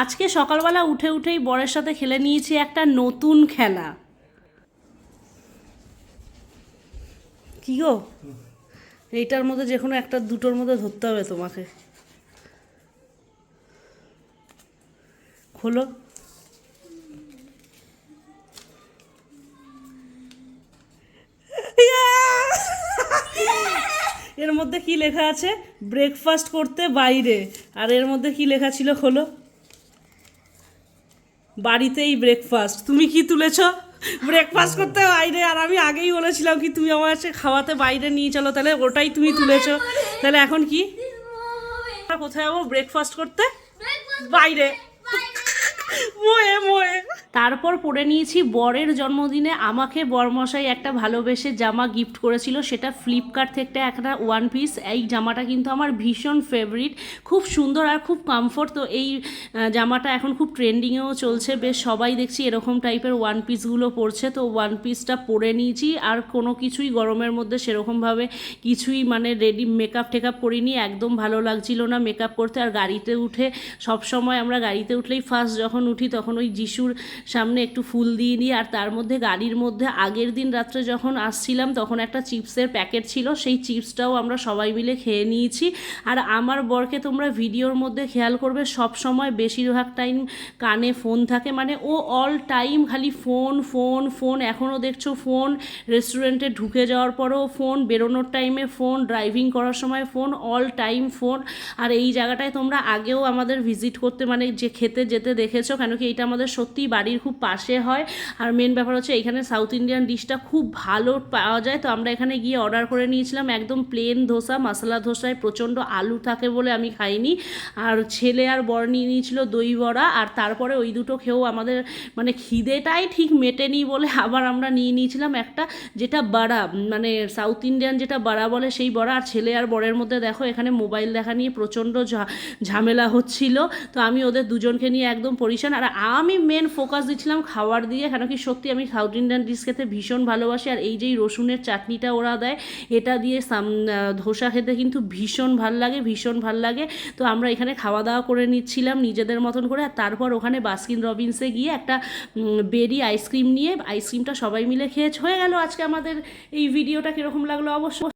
আজকে সকালবেলা উঠে উঠেই বরের সাথে খেলে নিয়েছি একটা নতুন খেলা। কি গো? এইটার মধ্যে যে কোনো একটা দুটোর মধ্যে ধরতে হবে তোমাকে। খোলো। এর মধ্যে কি লেখা আছে? ব্রেকফাস্ট করতে বাইরে। আর এর মধ্যে কি লেখা ছিল? খোলো। বাড়িতেই ব্রেকফাস্ট তুমি কি তুলেছ? ব্রেকফাস্ট করতে বাইরে। আর আমি আগেই বলেছিলাম কি তুমি আমার সে খাওয়াতে বাইরে নিয়ে চলো তাহলে ওটাই তুমি তুলেছো। তাহলে এখন কি? কোথায় যাব? ব্রেকফাস্ট করতে? বাইরে। তারপর পরে নিয়েছি বরের জন্মদিনে আমাকে বরমশাই একটা ভালোবেসে জামা গিফট করেছিল, সেটা ফ্লিপকার্ট থেকে একটা ওয়ান পিস এই জামাটা কিন্তু আমার ভীষণ ফেভারিট খুব সুন্দর আর খুব কমফোর্ট তো এই জামাটা এখন খুব ট্রেন্ডিংয়েও চলছে। বেশ সবাই দেখছি এরকম টাইপের ওয়ান পিসগুলো পরছে। তো ওয়ান পিসটা পরে নিয়েছি। আর কোনো কিছুই গরমের মধ্যে সেরকমভাবে কিছুই মানে রেডি মেকআপ টেকআপ করিনি। একদম ভালো লাগছিল না মেকআপ করতে। আর গাড়িতে উঠে সব সময় আমরা গাড়িতে উঠলেই ফার্স্ট যখন উঠি, তখন ওই যিশুর সামনে একটু ফুল দিয়ে নিই আর তার মধ্যে গাড়ির মধ্যে আগের দিন রাত্রে যখন আসছিলাম, তখন একটা চিপসের প্যাকেট ছিল, সেই চিপসটাও আমরা সবাই মিলে খেয়ে নিয়েছি। আর আমার বরকে তোমরা ভিডিওর মধ্যে খেয়াল করবে, সব সময় বেশিরভাগ টাইম কানে ফোন থাকে। মানে ও অল টাইম খালি ফোন ফোন ফোন এখনও দেখছ ফোন, রেস্টুরেন্টে ঢুকে যাওয়ার পরেও ফোন, বেরোনোর টাইমে ফোন, ড্রাইভিং করার সময় ফোন, অল টাইম ফোন। আর এই জায়গাটায় তোমরা আগেও আমাদের ভিজিট করতে মানে যে খেতে যেতে দেখেছ, কেন কি এটা আমাদের সত্যিই বাড়ির খুব পাশে হয়। আর মেন ব্যাপার হচ্ছে এখানে সাউথ ইন্ডিয়ান ডিশটা খুব ভালো পাওয়া যায়। তো আমরা এখানে গিয়ে অর্ডার করে নিয়েছিলাম একদম প্লেন ধোসা মশলা ধোসায় প্রচণ্ড আলু থাকে বলে আমি খাইনি। আর ছেলে আর বর নিয়ে নিয়েছিল দই বড়া। আর তারপরে ওই দুটো খেয়েও আমাদের মানে খিদেটাই ঠিক মেটেনি বলে আবার আমরা নিয়ে নিয়েছিলাম একটা, যেটা বড়া মানে সাউথ ইন্ডিয়ান যেটা বড়া বলে সেই বড়া। আর ছেলে আর বরের মধ্যে দেখো এখানে মোবাইল দেখা নিয়ে প্রচণ্ড ঝামেলা হচ্ছিল। তো আমি ওদের দুজনকে নিয়ে একদম পরিশান। আর আমি মেন ফোকাস দিচ্ছিলাম খাবার দিয়ে। কেন কি সত্যি আমি সাউথ ইন্ডিয়ান ডিশ খেতে ভীষণ ভালোবাসি। আর এই যেই রসুনের চাটনিটা ওরা দেয়, এটা দিয়ে সাম ধোসা খেতে কিন্তু ভীষণ ভালো লাগে, ভীষণ ভালো লাগে। তো আমরা এখানে খাওয়া দাওয়া করে নিচ্ছিলাম নিজেদের মতন করে। আর তারপর ওখানে বাস্কিন রবিন্সে গিয়ে একটা বেরি আইসক্রিম নিয়ে আইসক্রিমটা সবাই মিলে খেয়েছে হয়ে গেল আজকে আমাদের এই ভিডিওটা কীরকম লাগল অবশ্যই।